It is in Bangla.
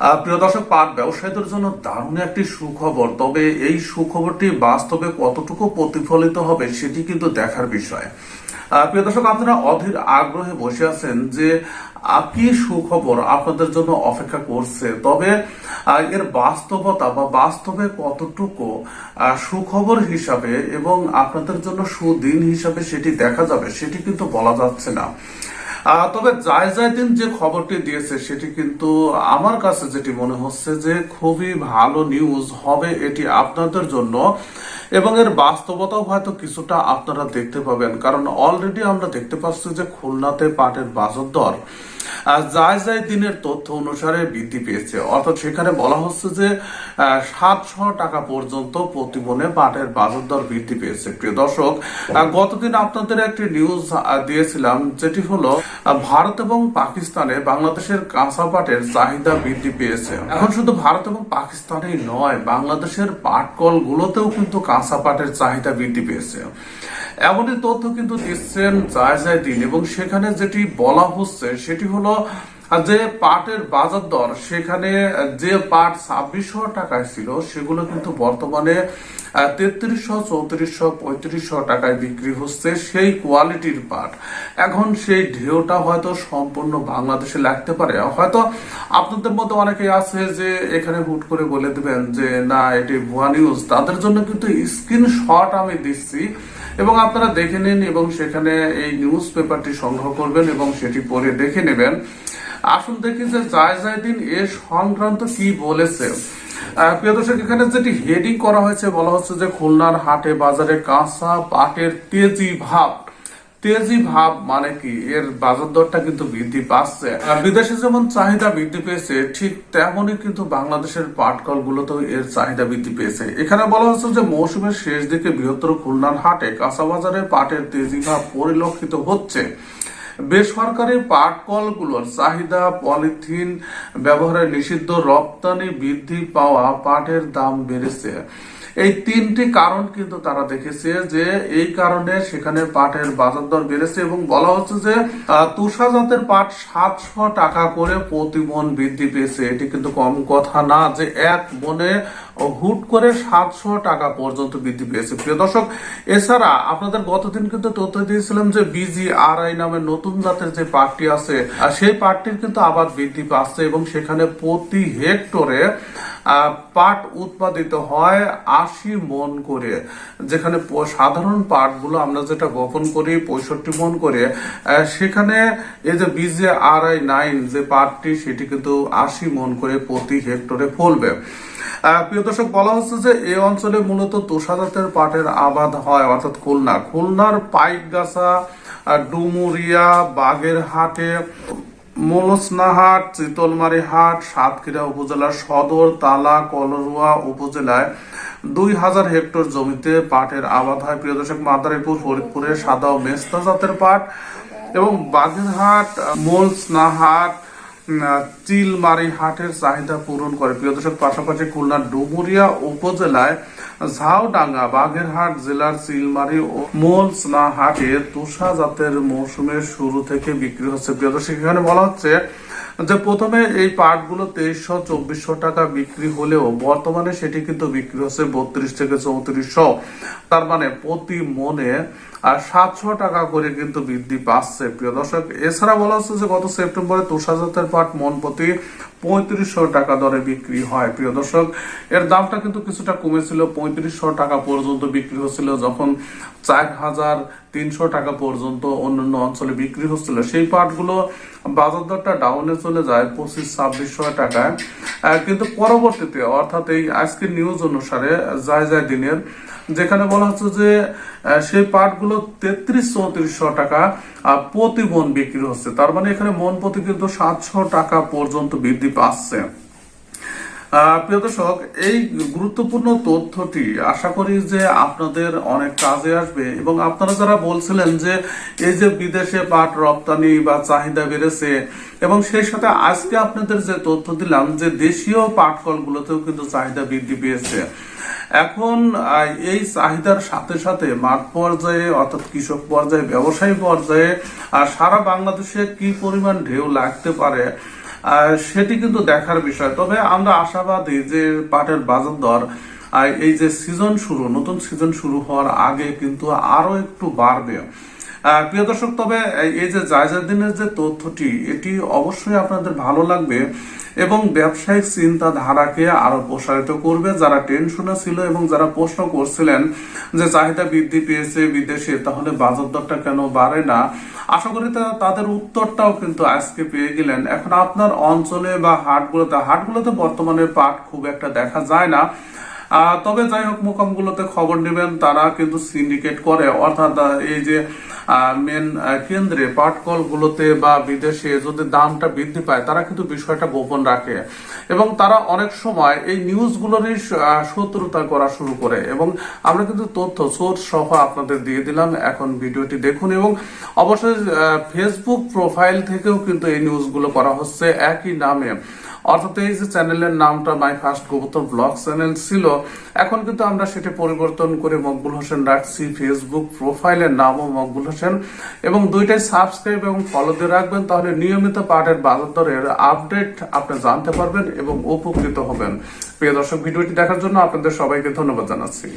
প্রিয় দর্শক, পাট ব্যবসায়ীদের জন্য দারুণ একটি সুখবর। তবে এই সুখবরটি বাস্তবে কতটুকু প্রতিফলিত হবে সেটি কিন্তু দেখার বিষয়। প্রিয় দর্শক, আপনারা অধীর আগ্রহে বসে আছেন যে কি সুখবর আপনাদের জন্য অপেক্ষা করছে? তবে এর বাস্তবতা বা বাস্তবে কতটুকু সুখবর হিসাবে এবং আপনাদের জন্য সুদিন হিসাবে সেটি দেখা যাবে, সেটি কিন্তু বলা যাচ্ছে না। তবে যায় যায় দিন যে খবরটি দিয়েছে, সেটি কিন্তু আমার কাছে যেটি মনে হচ্ছে যে খুবই ভালো নিউজ হবে এটি আপনাদের জন্য। এবং এর বাস্তবতাও হয়তো কিছুটা আপনারা দেখতে পাবেন। কারণ অলরেডি আমরা দেখতে পাচ্ছি যে খুলনাতে পাটের বাজার দর যায় যায় দিনের তথ্য অনুসারে বৃদ্ধি পেয়েছে। অর্থাৎ সেখানে বলা হচ্ছে যে সাতশো টাকা পর্যন্ত প্রতিমনে পাটের বাজার দর বৃদ্ধি পেয়েছে। প্রিয় দর্শক গতদিন আপনাদের একটি নিউজ দিয়েছিলাম, যেটি হলো ভারত এবং পাকিস্তানে বাংলাদেশের কাঁচা পাটের চাহিদা বৃদ্ধি পেয়েছে। এখন শুধু ভারত এবং পাকিস্তানেই নয়, বাংলাদেশের পাটকল গুলোতেও কিন্তু কাঁচা পাটের চাহিদা বৃদ্ধি পেয়েছে। এমনই তথ্য কিন্তু দিচ্ছেন যায় যায় দিন এবং সেখানে যেটি বলা হচ্ছে সেটি হলো যে পাটের বাজার দর, সেখানে যে পাট ছাব্বিশশো টাকায় ছিল, সেগুলো কিন্তু বর্তমানে তেত্রিশশো, চৌত্রিশশো, পঁয়ত্রিশশো টাকায় বিক্রি হচ্ছে সেই কোয়ালিটির পাট। এখন সেই ঢেউটা হয়তো সম্পূর্ণ বাংলাদেশে লাগতে পারে। হয়তো আপনাদের মধ্যে অনেকেই আছে যে এখানে হুট করে বলে দেবেন যে, না, এটি ভুয়া নিউজ তাদের জন্য কিন্তু স্ক্রিনশট আমি দিচ্ছি। এবং আপনারা দেখে নিন এবং সেখানে এই নিউজ পেপারটি সংগ্রহ করবেন এবং সেটি পড়ে দেখে নেবেন। আসুন দেখি যে যায় যায় দিন এ সংক্রান্ত কি বলেছে। প্রিয় দর্শক, এখানে যেটি হেডিং করা হয়েছে, বলা হচ্ছে যে খুলনার হাটে বাজারে কাঁচা পাটের তেজি ভাব। তেজি ভাব মানে কি? এর বাজার দরটা কিন্তু বৃদ্ধি পাচ্ছে। আর বিদেশে যেমন চাহিদা বৃদ্ধি পেয়েছে, ঠিক তেমনই কিন্তু বাংলাদেশের পাটকল গুলোতেও এর চাহিদা বৃদ্ধি পেয়েছে। এখানে বলা হচ্ছে যে মৌসুমের শেষ দিকে বৃহত্তর খুলনার হাটে কাঁচা বাজারে পাটের তেজি ভাব পরিলক্ষিত হচ্ছে। বেসরকারি পাট কলগুলোর চাহিদা, পলিথিন ব্যবহারে নিষিদ্ধ রপ্তানি বৃদ্ধি পাওয়া পাটের দাম বেড়েছে। এই তিনটি কারণ কিন্তু তারা দেখেছে যে এই কারণে সেখানে পাটের বাজার দর বেড়েছে এবং বলা হচ্ছে যে তুষা জাতের পাট সাতশো টাকা করে প্রতি মন বৃদ্ধি পেয়েছে। এটি কিন্তু কম কথা না যে এক মনে হুট করে সাতশো টাকা পর্যন্ত বৃদ্ধি পেয়েছে। প্রিয় দর্শক, এছাড়া আপনাদের গতদিন কিন্তু তথ্য দিয়েছিলাম যে বিজি আর আই নামে নতুন জাতের যে পাটটি আছে সেই পাটটির কিন্তু আবার বৃদ্ধি পাচ্ছে এবং সেখানে প্রতি হেক্টরে পাট উৎপাদিত হয় আশি মন করে। যেখানে সাধারণ পাটগুলো আমরা যেটা বপন করি, পঁয়ষট্টি মন করে সেখানে এই যে বিজে আর আই নাইন যে পাটটি, সেটি কিন্তু আশি মন করে প্রতি হেক্টরে ফলবে। প্রিয় দর্শক বলা হচ্ছে যে এই অঞ্চলে মূলত তোষা পাটের আবাদ হয় অর্থাৎ খুলনা। খুলনার পাইকগাছা ডুমুরিয়া বাগেরহাটে মলসনাহাট চিতলমারি হাট সাতক্ষীরা উপজেলার সদর তালা কলরুয়া উপজেলায় দুই হাজার হেক্টর জমিতে পাটের আবাদ হয়। প্রিয় দর্শক মাদারীপুর ফরিদপুরের সাদা ও মেস্তা জাতের পাট এবং বাগেরহাট মলসনাহাট উম, চিলমারি হাটের চাহিদা পূরণ করে। প্রিয় দর্শক, পাশাপাশি খুলনার ডুমুরিয়া উপজেলায় ঝাউডাঙ্গা, বাগেরহাট জেলার চিলমারি ও মোলসনা হাটে তুষা জাতের মৌসুমের শুরু থেকে বিক্রি হচ্ছে। প্রিয় দর্শক, এখানে বলা হচ্ছে যে প্রথমে এই পাটগুলো তেইশশো চব্বিশশো টাকা বিক্রি হলেও বর্তমানে সেটি কিন্তু বিক্রি হচ্ছে বত্রিশ থেকে চৌত্রিশশো। তার মানে প্রতি মনে আর সাতশো টাকা করে কিন্তু বৃদ্ধি পাচ্ছে। প্রিয় দর্শক, এছাড়া বলা হচ্ছে যে গত সেপ্টেম্বরে তুষার জাতের পাট মন প্রতি পঁয়ত্রিশশো টাকা দরে বিক্রি হয়। প্রিয় দর্শক, এর দামটা কিন্তু কিছুটা কমেছিল। পঁয়ত্রিশশো টাকা পর্যন্ত বিক্রি হচ্ছিল যখন চার হাজার তিনশো টাকা পর্যন্ত অন্যান্য অঞ্চলে বিক্রি হচ্ছিল। সেই পাটগুলো বাজার দরটা ডাউনে চলে যায় পঁচিশ ছাব্বিশশো টাকায়। কিন্তু পরবর্তীতে, অর্থাৎ এই আজকের নিউজ অনুসারে, যায় যায় দিনের, যেখানে বলা হচ্ছে যে সেই পাটগুলো তেত্রিশ চৌত্রিশশো টাকা প্রতি মন বিক্রি হচ্ছে। তার মানে এখানে মন প্রতি কিন্তু সাতশো টাকা পর্যন্ত বৃদ্ধি পাচ্ছে। প্রিয় দর্শক, এই গুরুত্বপূর্ণ তথ্যটি আশা করি যে আপনাদের অনেক কাজে আসবে। এবং আপনারা যারা বলছিলেন যে এই যে বিদেশে পাট রপ্তানি বা চাহিদা বেড়েছে, এবং সেই সাথে আজকে আপনাদের যে তথ্য দিলাম যে দেশীয় পাটকলগুলোতেও কিন্তু চাহিদা বৃদ্ধি পেয়েছে। এখন এই চাহিদার সাথে সাথে মাঠ পর্যায়ে, অর্থাৎ কৃষক পর্যায়ে, ব্যবসায়ী পর্যায়ে, আর সারা বাংলাদেশে কি পরিমাণ ঢেউ লাগতে পারে সেটি কিন্তু দেখার বিষয়। তবে আমরা আশাবাদী যে পাটের বাজার দর এই যে সিজন শুরু, নতুন সিজন শুরু হওয়ার আগে কিন্তু আরও একটু বাড়বে। প্রিয় দর্শক, তবে এই যে জায়জার দিনের যে তথ্যটি, এটি অবশ্যই আপনাদের ভালো লাগবে এবং ব্যবসায়িক চিন্তাধারাকে আরও প্রসারিত করবে। যারা টেনশনে ছিল এবং যারা প্রশ্ন করছিলেন যে চাহিদা বৃদ্ধি পেয়েছে বিদেশে, তাহলে বাজার দরটা কেন বাড়ে না? আশা করি তাদের উত্তরটাও কিন্তু আজকে পেয়ে গেলেন। এখন আপনার অঞ্চলে বা হাটগুলোতে হাটগুলোতে বর্তমানে পাট খুব একটা দেখা যায় না। তবে যাই হোক, মোকামগুলোতে খবর নেবেন, তারা কিন্তু সিন্ডিকেট করে। অর্থাৎ এই যে মেন কেন্দ্রে পাটকল গুলোতে বা বিদেশে যদি দামটা বৃদ্ধি পায়, তারা কিন্তু বিষয়টা গোপন রাখে। এবং তারা অনেক সময় এই নিউজগুলোরই শত্রুতা করা শুরু করে। এবং আমরা কিন্তু তথ্য সোর্স সহ আপনাদের দিয়ে দিলাম। এখন ভিডিওটি দেখুন এবং অবশ্যই ফেসবুক প্রোফাইল থেকেও কিন্তু এই নিউজগুলো করা হচ্ছে একই নামে। অর্থাৎ, এই যে চ্যানেলের নামটা my first Kobutor blog channel ছিল এখন কিন্তু আমরা সেটি পরিবর্তন করে মকবুল হোসেন রাখছি ফেসবুক প্রোফাইলের নামও মকবুল হোসেন। এবং দুইটাই সাবস্ক্রাইব এবং ফলো দিয়ে রাখবেন, তাহলে নিয়মিত পাঠের বাজার দরের আপডেট আপনি জানতে পারবেন এবং উপকৃত হবেন। প্রিয় দর্শক, ভিডিওটি দেখার জন্য আপনাদের সবাইকে ধন্যবাদ জানাচ্ছি।